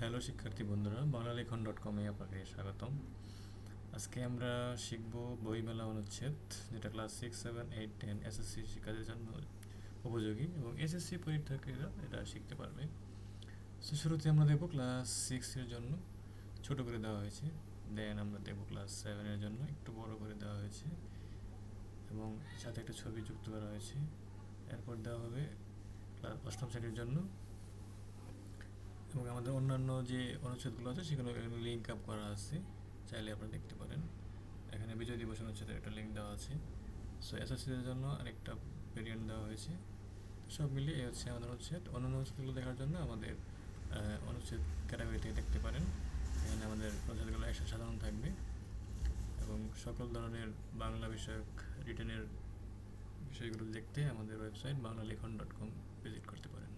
Hello শিক্ষার্থী বন্ধুরা বাংলা লেখন ডট কমে আপনাকে স্বাগতম। আজকে আমরা শিখব বইমেলা অনুচ্ছেদ, যেটা class six seven eight ten SSC শিক্ষার্থীদের জন্য উপযোগী এবং এসএসসি পরীক্ষার্থীরা এটা শিখতে পারবে। সো শুরুতে আমরা দেখব ক্লাস সিক্সের জন্য, ছোট করে দেওয়া হয়েছে। দেন আমরা দেখব ক্লাস সেভেনের জন্য, একটু বড় করে দেওয়া হয়েছে এবং সাথে একটা ছবি যুক্ত করা হয়েছে। এরপর দেওয়া হবে ক্লাস অষ্টম শ্রেণির জন্য আমাদের অন্যান্য যে অনুচ্ছেদগুলো আছে, সেগুলো এখানে লিঙ্ক আপ করা আছে। চাইলে আপনারা দেখতে পারেন। এখানে বিজয় দিবস অনুচ্ছেদের একটা লিঙ্ক দেওয়া আছে। সো এসএসসিদের জন্য আরেকটা ভেরিয়েন্ট দেওয়া হয়েছে। সব মিলিয়ে এই হচ্ছে আমাদের অনুচ্ছেদ। অন্যান্য অনুচ্ছেদগুলো দেখার জন্য আমাদের অনুচ্ছেদ ক্যাটাগরি থেকে দেখতে পারেন। এখানে আমাদের অনুচ্ছেদগুলো একসাথে সাধারণ থাকবে। এবং সকল ধরনের বাংলা বিষয়ক রিটার্নের বিষয়গুলো দেখতে আমাদের ওয়েবসাইট বাংলা লেখন ডট কম ভিজিট করতে পারেন।